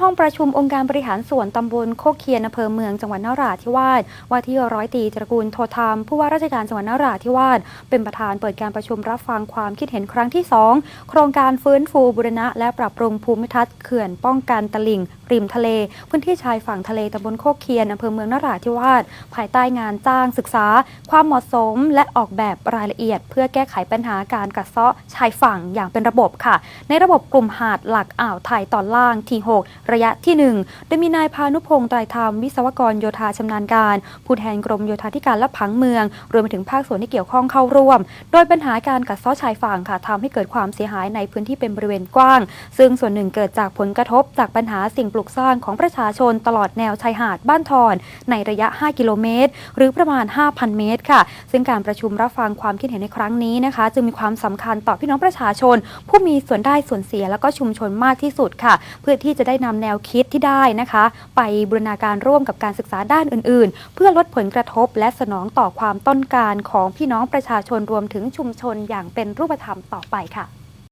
ห้องประชุมองค์การบริหารส่วนตำบลโคกเคียนอำเภอเมืองจังหวัดนราธิวาสว่าที่ร้อยตีตระกูลโทธรรมผู้ว่าราชการจังหวัดนราธิวาสเป็นประธานเปิดการประชุมรับฟังความคิดเห็นครั้งที่ 2 โครงการฟื้นฟูบุรณะ และปรับปรุงภูมิทัศน์เขื่อนป้องกันตลิ่งริมทะเล พื้นที่ชายฝั่งทะเลตำบลโคกเคียนอำเภอเมืองนราธิวาสภายใต้งานจ้างศึกษา ความเหมาะสมและออกแบบรายละเอียด เพื่อแก้ไขปัญหาการกัดเซาะชายฝั่งอย่างเป็นระบบค่ะ ในระบบกลุ่มหาดหลักอ่าวไทยตอนล่างที่ 6 ระยะที่ 1 โดยมีนายพานุพงศ์ไตรธรรมวิศวกรโยธาชำนาญการ ผู้แทนกรมโยธาธิการและผังเมือง รวมไปถึงภาคส่วนที่เกี่ยวข้องเข้าร่วม โดยปัญหาการกัดเซาะชายฝั่งค่ะทำให้เกิดความเสียหายในพื้นที่เป็นบริเวณกว้าง ซึ่งส่วนหนึ่งเกิดจากผลกระทบจากปัญหาสิ่งปลูกสร้างของประชาชนตลอดแนวชายหาดบ้านทอน ในระยะ 5 กิโลเมตร หรือประมาณ 5,000 เมตรค่ะ ซึ่งการประชุมรับฟังความคิดเห็นในครั้งนี้นะคะ จึงมีความสำคัญต่อพี่น้องประชาชน ผู้มีส่วนได้ส่วนเสียแล้วก็ชุมชนมากที่สุดค่ะ เพื่อที่จะได้นำแนวคิดที่ได้นะคะ ไปบูรณาการร่วมกับการศึกษาด้านอื่น ๆ เพื่อลดผลกระทบและสนองต่อความต้องการของพี่น้องประชาชนรวมถึงชุมชนอย่างเป็นรูปธรรมต่อไปค่ะ